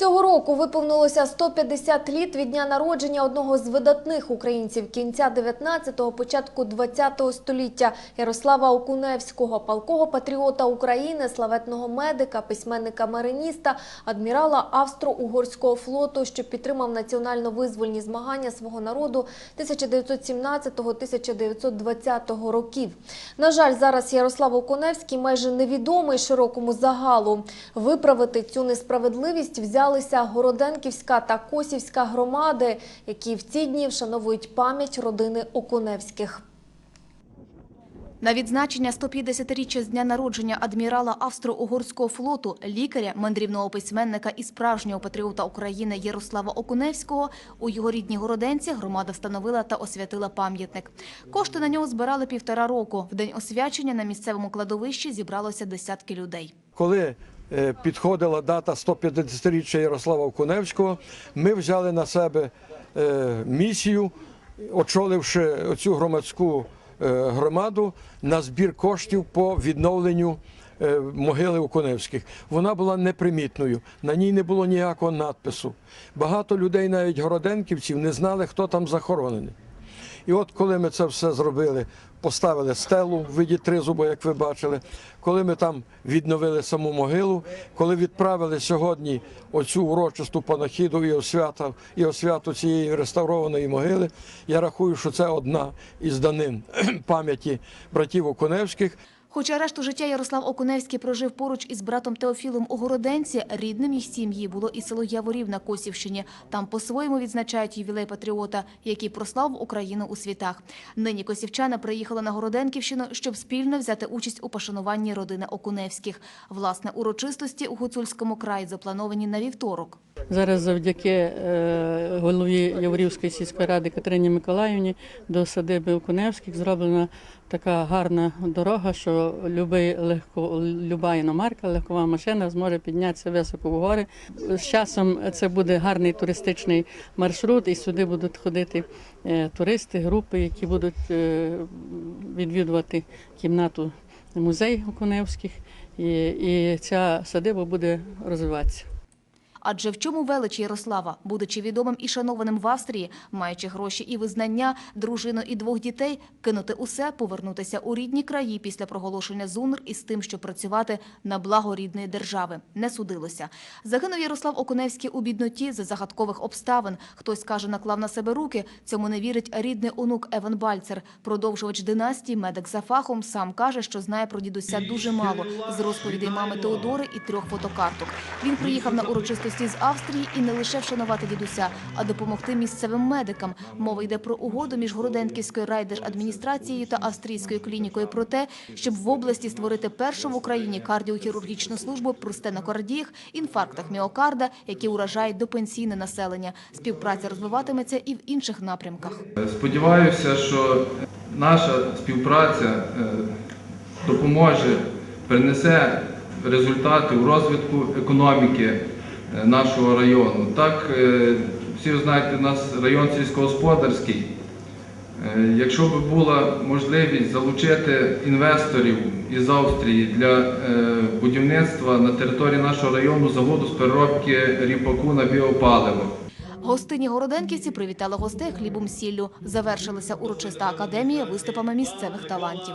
Цього року виповнилося 150 літ від дня народження одного з видатних українців кінця 19-го, початку 20-го століття Ярослава Окуневського, палкого патріота України, славетного медика, письменника-мариніста, адмірала Австро-Угорського флоту, що підтримав національно-визвольні змагання свого народу 1917-1920 років. На жаль, зараз Ярослав Окуневський майже невідомий широкому загалу. Виправити цю несправедливість взялися Городенківська та Косівська громади, які в ці дні вшановують пам'ять родини Окуневських. На відзначення 150-річчя з дня народження адмірала Австро-Угорського флоту, лікаря, мандрівного письменника і справжнього патріота України Ярослава Окуневського у його рідній Городенці громада встановила та освятила пам'ятник. Кошти на нього збирали півтора року. В день освячення на місцевому кладовищі зібралося десятки людей. Коли підходила дата 150-річчя Ярослава Окуневського, ми взяли на себе е, місію, очоливши цю громадську е, громаду на збір коштів по відновленню е, могили Окуневських. Вона була непримітною, на ній не було ніякого надпису. Багато людей, навіть городенківців, не знали, хто там захоронений. І от коли ми це все зробили, поставили стелу в виді тризуба, як ви бачили, коли ми там відновили саму могилу, коли відправили сьогодні оцю урочисту панахіду і освята, і освяту цієї реставрованої могили, я рахую, що це одна із данин пам'яті братів Окуневських. Хоча решту життя Ярослав Окуневський прожив поруч із братом Теофілом у Городенці, рідним їх сім'ї було і село Яворів на Косівщині. Там по-своєму відзначають ювілей патріота, який прослав Україну у світах. Нині косівчани приїхали на Городенківщину, щоб спільно взяти участь у пошануванні родини Окуневських. Власне, урочистості у Гуцульському краї заплановані на вівторок. Зараз завдяки е, голові Яворівської сільської ради Катерині Миколаївні до садиби Окуневських зроблена така гарна дорога, що любий легко, люба іномарка, легкова машина зможе піднятися високо в гори. З часом це буде гарний туристичний маршрут, і сюди будуть ходити е, туристи, групи, які будуть е, відвідувати кімнату музей Окуневських, і, і ця садиба буде розвиватися. Адже в чому велич Ярослава, будучи відомим і шанованим в Австрії, маючи гроші і визнання, дружину і двох дітей, кинути усе, повернутися у рідні краї після проголошення ЗУНР із тим, щоб працювати на благо рідної держави, не судилося. Загинув Ярослав Окуневський у бідноті за загадкових обставин. Хтось каже, наклав на себе руки. Цьому не вірить рідний онук Еван Бальцер, продовжувач династії, медик за фахом. Сам каже, що знає про дідуся дуже мало з розповідей мами Теодори і трьох фотокарток. Він приїхав на урочистості з Австрії і не лише вшанувати дідуся, а допомогти місцевим медикам. Мова йде про угоду між Городенківською райдержадміністрацією та австрійською клінікою про те, щоб в області створити першу в Україні кардіохірургічну службу при стенокардіях, інфарктах міокарда, які уражають допенсійне населення. Співпраця розвиватиметься і в інших напрямках. Сподіваюся, що наша співпраця е, допоможе, принесе результати у розвитку економіки нашого району. Так, е, всі знаєте, у нас район сільськогосподарський. Е, Якщо б була можливість залучити інвесторів із Австрії для е, будівництва на території нашого району заводу з переробки ріпаку на біопаливо. Гостині Городенківці привітали гостей хлібом сіллю. Завершилася урочиста академія виступами місцевих талантів.